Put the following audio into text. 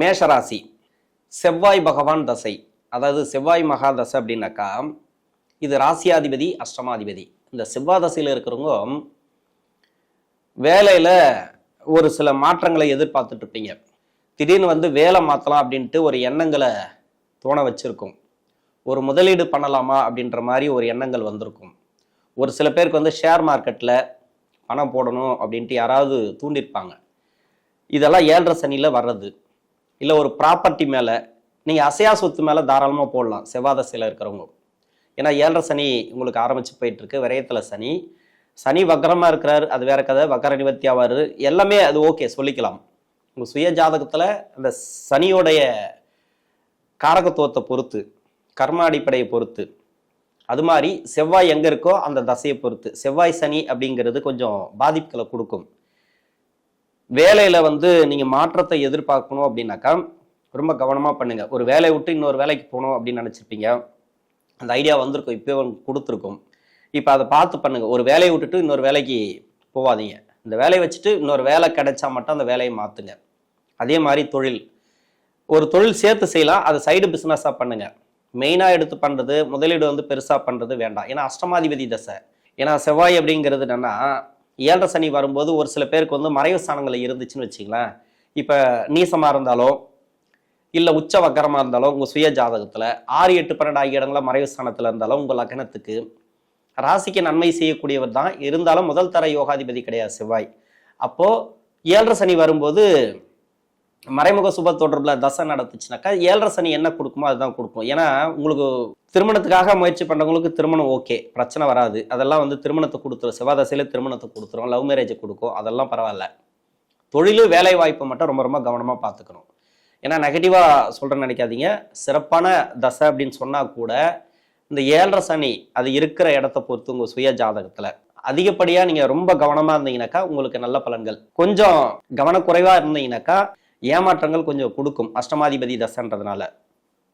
மேஷராசி. செவ்வாய் பகவான் தசை. அதாவது செவ்வாய் மகா தசை அப்படின்னாக்கா இது ராசியாதிபதி அஷ்டமாதிபதி. இந்த செவ்வாய் தசையில் இருக்கிறவங்க வேலையில் ஒரு சில மாற்றங்களை எதிர்பார்த்துட்டு இருப்பீங்க திடீர்னு வந்து வேலை மாற்றலாம் அப்படின்ட்டு ஒரு எண்ணங்களை தோண வச்சுருக்கும். ஒரு முதலீடு பண்ணலாமா அப்படின்ற மாதிரி ஒரு எண்ணங்கள் வந்திருக்கும். ஒரு சில பேருக்கு வந்து ஷேர் மார்க்கெட்டில் பணம் போடணும் அப்படின்ட்டு யாராவது தூண்டிருப்பாங்க. இதெல்லாம் ஏழரை சனியில் வர்றது. இல்லை ஒரு ப்ராப்பர்ட்டி மேலே நீங்கள் அசையா சொத்து மேலே தாராளமாக போடலாம் செவ்வாதசையில் இருக்கிறவங்க. ஏன்னா ஏழரை சனி உங்களுக்கு ஆரம்பித்து போயிட்டுருக்கு விரயத்தில் சனி. சனி வக்கரமாக இருக்கிறார் அது வேற கதை வக்கர நிவர்த்தி ஆவார் எல்லாமே அது ஓகே சொல்லிக்கலாம். உங்கள் சுய ஜாதகத்தில் அந்த சனியோடைய காரகத்துவத்தை பொறுத்து கர்ம அடிப்படையை பொறுத்து அது மாதிரி செவ்வாய் எங்கே இருக்கோ அந்த தசையை பொறுத்து செவ்வாய் சனி அப்படிங்கிறது கொஞ்சம் பாதிப்புகளை கொடுக்கும். வேலையில் வந்து நீங்கள் மாற்றத்தை எதிர்பார்க்கணும் அப்படின்னாக்கா ரொம்ப கவனமாக பண்ணுங்க. ஒரு வேலையை விட்டு இன்னொரு வேலைக்கு போகணும் அப்படின்னு நினச்சிருப்பீங்க. அந்த ஐடியா வந்திருக்கும் இப்போ கொடுத்துருக்கும். இப்போ அதை பார்த்து பண்ணுங்க. ஒரு வேலையை விட்டுட்டு இன்னொரு வேலைக்கு போகாதீங்க இந்த வேலையை வச்சுட்டு இன்னொரு வேலை கிடைச்சா மட்டும் அந்த வேலையை மாற்றுங்க அதே மாதிரி தொழில். ஒரு தொழில் சேர்த்து செய்யலாம் அதை சைடு பிஸ்னஸாக பண்ணுங்க. மெயினாக எடுத்து பண்ணுறது முதலீடு வந்து பெருசாக பண்ணுறது வேண்டாம். ஏன்னா அஷ்டமாதிபதி தசை. ஏன்னா செவ்வாய் அப்படிங்கிறது என்னன்னா ஏழரை சனி வரும்போது ஒரு சில பேருக்கு வந்து மறைவு ஸ்தானங்கள் இருந்துச்சுன்னு வச்சுங்களேன் இப்போ நீசமாக இருந்தாலோ இல்லை உச்ச வக்கரமாக இருந்தாலும் உங்கள் சுய ஜாதகத்தில் ஆறு எட்டு பன்னெண்டு ஆகிய இடங்கள மறைவு ஸ்தானத்தில் இருந்தாலும் உங்கள் லக்னத்துக்கு ராசிக்கு நன்மை செய்யக்கூடியவர் தான். இருந்தாலும் முதல் தர யோகாதிபதி கிடையாது செவ்வாய். அப்போது ஏழரை சனி வரும்போது மறைமுக சுப தொடர்பில் தசை நடத்துச்சுனாக்கா ஏழரை சனி என்ன கொடுக்குமோ அதுதான் கொடுக்கும். ஏன்னா உங்களுக்கு திருமணத்துக்காக முயற்சி பண்ணுறவங்களுக்கு திருமணம் ஓகே பிரச்சனை வராது. அதெல்லாம் வந்து திருமணத்தை கொடுத்துரும். செவ்வாதசையில் திருமணத்தை கொடுத்துரும். லவ் மேரேஜ் கொடுக்கும். அதெல்லாம் பரவாயில்ல. தொழில் வேலை வாய்ப்பை மட்டும் ரொம்ப ரொம்ப கவனமாக பார்த்துக்கணும். ஏன்னா நெகட்டிவாக சொல்கிறேன்னு நினைக்காதீங்க. சிறப்பான தசை அப்படின்னு சொன்னால் கூட இந்த ஏழரை சனி அது இருக்கிற இடத்த பொறுத்து உங்கள் சுய ஜாதகத்தில். அதிகப்படியாக நீங்கள் ரொம்ப கவனமாக இருந்தீங்கன்னாக்கா உங்களுக்கு நல்ல பலன்கள். கொஞ்சம் கவனக்குறைவாக இருந்தீங்கன்னாக்கா ஏமாற்றங்கள் கொஞ்சம் கொடுக்கும். அஷ்டமாதிபதி தசைன்றதுனால.